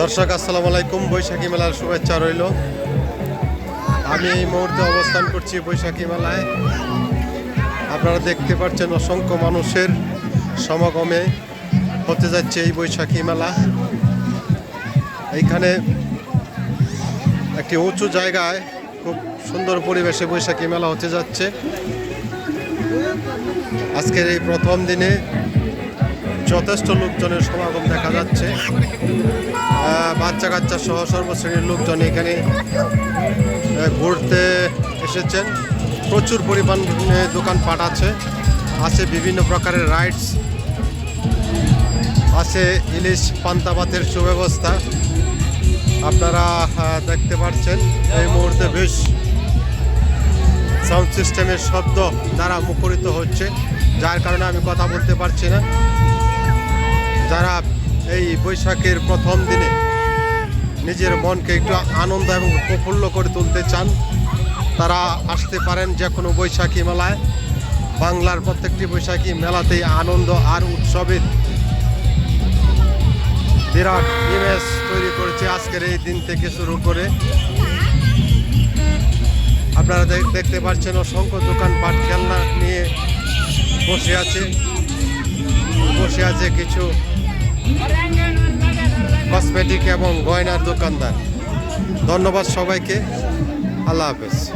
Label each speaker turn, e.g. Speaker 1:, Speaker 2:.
Speaker 1: দর্শক, আসসালামু আলাইকুম। বৈশাখী মেলার শুভেচ্ছা রইল। আমি এই মুহূর্তে অবস্থান করছি বৈশাখী মেলায়। আপনারা দেখতে পাচ্ছেন অসংখ্য মানুষের সমাগমে হতে যাচ্ছে এই বৈশাখী মেলা। এইখানে একটি উঁচু জায়গায় খুব সুন্দর পরিবেশে বৈশাখী মেলা হতে যাচ্ছে। আজকের এই প্রথম দিনে যথেষ্ট লোকজনের সমাগম দেখা যাচ্ছে। বাচ্চা কাচ্চা সহ সর্বশ্রেণীর লোকজন এখানে ঘুরতে এসেছেন। প্রচুর পরিমাণে দোকানপাট আছে। আছে বিভিন্ন প্রকারের রাইডস। আছে ইলিশ, পান্তাবাতের সুব্যবস্থা। আপনারা দেখতে পাচ্ছেন এই মুহূর্তে বেশ সাউন্ড সিস্টেমের শব্দ দ্বারা মুখরিত হচ্ছে, যার কারণে আমি কথা বলতে পারছি না। যারা এই বৈশাখের প্রথম দিনে নিজের মনকে একটু আনন্দ এবং প্রফুল্ল করে তুলতে চান। তারা আসতে পারেন যে কোনো বৈশাখী মেলায়। বাংলার প্রত্যেকটি বৈশাখী মেলাতেই আনন্দ আর উৎসবের বিরাট ইমেজ তৈরি করেছে আজকের এই দিন থেকে শুরু করে। আপনারা দেখতে পাচ্ছেন অসংখ্য দোকানপাট, খেলনা নিয়ে বসে আছে। বসে আছে কিছু কসমেটিক এবং গয়নার দোকানদার। ধন্যবাদ সবাইকে। আল্লাহ হাফেজ।